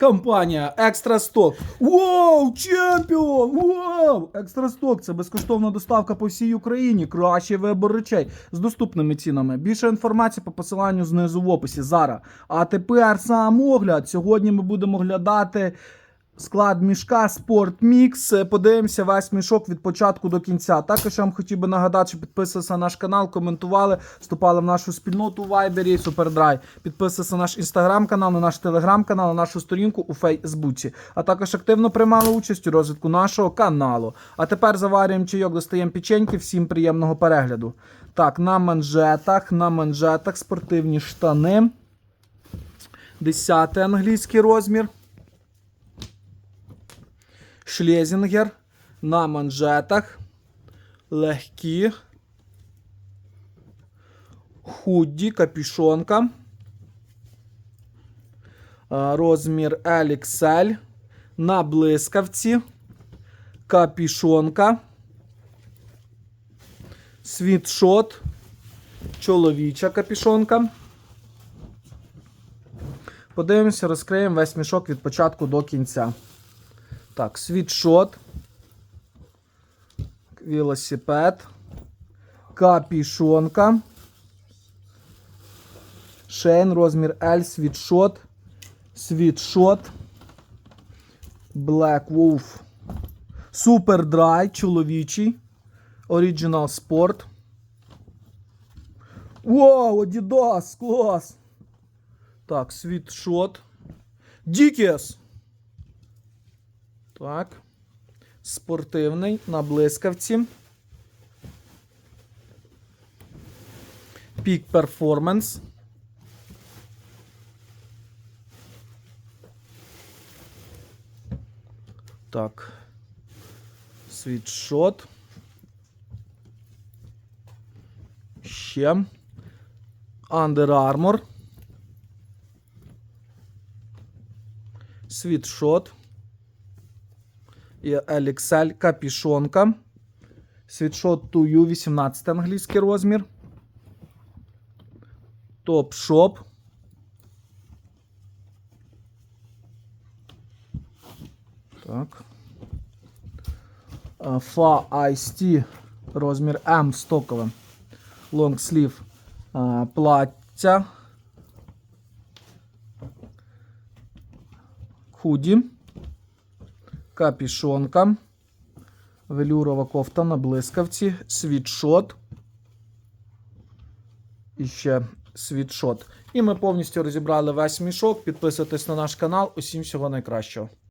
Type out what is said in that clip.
Компанія Екстрасток Воу чемпіон! Вау! Екстрасток це безкоштовна доставка по всій Україні. Кращий вибор речей з доступними цінами. Більше інформації по посиланню знизу в описі. Зараз. А тепер сам огляд. Сьогодні ми будемо оглядати. Склад мішка Спорт Мікс. Подивимося весь мішок від початку до кінця. Також я вам хотів би нагадати, що підписувалися на наш канал, коментували, вступали в нашу спільноту у Вайбері Супердрай. Підписувалися на наш інстаграм-канал, на наш телеграм-канал, на нашу сторінку у Фейсбуці. А також активно приймали участь у розвитку нашого каналу. А тепер заварюємо чайок, достаємо печеньки. Всім приємного перегляду. Так, на манжетах, на манжетах спортивні штани. 10 англійський розмір. Шлезінгер на манжетах. Легкі. Худді, капюшонка. Розмір LXL. На блискавці. Капюшонка. Світшот. Чоловіча капюшонка. Подивимося, розкриємо весь мішок від початку до кінця. Так, світшот. Велосипед. Капішонка. Шейн, розмір L, світшот. Світшот. Black Wolf. Super Dry, чоловічий. Original Sport. Вау, Adidas, клас! Так, світшот. Дікіс. Так. Спортивний на блискавці. Пік перформанс. Так. Світшот. Ще. Under Armour. Світшот. І LXL капішонка. Світшот Тую 18 англійський розмір. Топ-шоп. Так. Фа Ice розмір М стокове. Лонгслів плаття. Худі. Капішонка. Велюрова кофта на блискавці. Світшот. І ще світшот. І ми повністю розібрали весь мішок. Підписуйтесь на наш канал. Усім всього найкращого.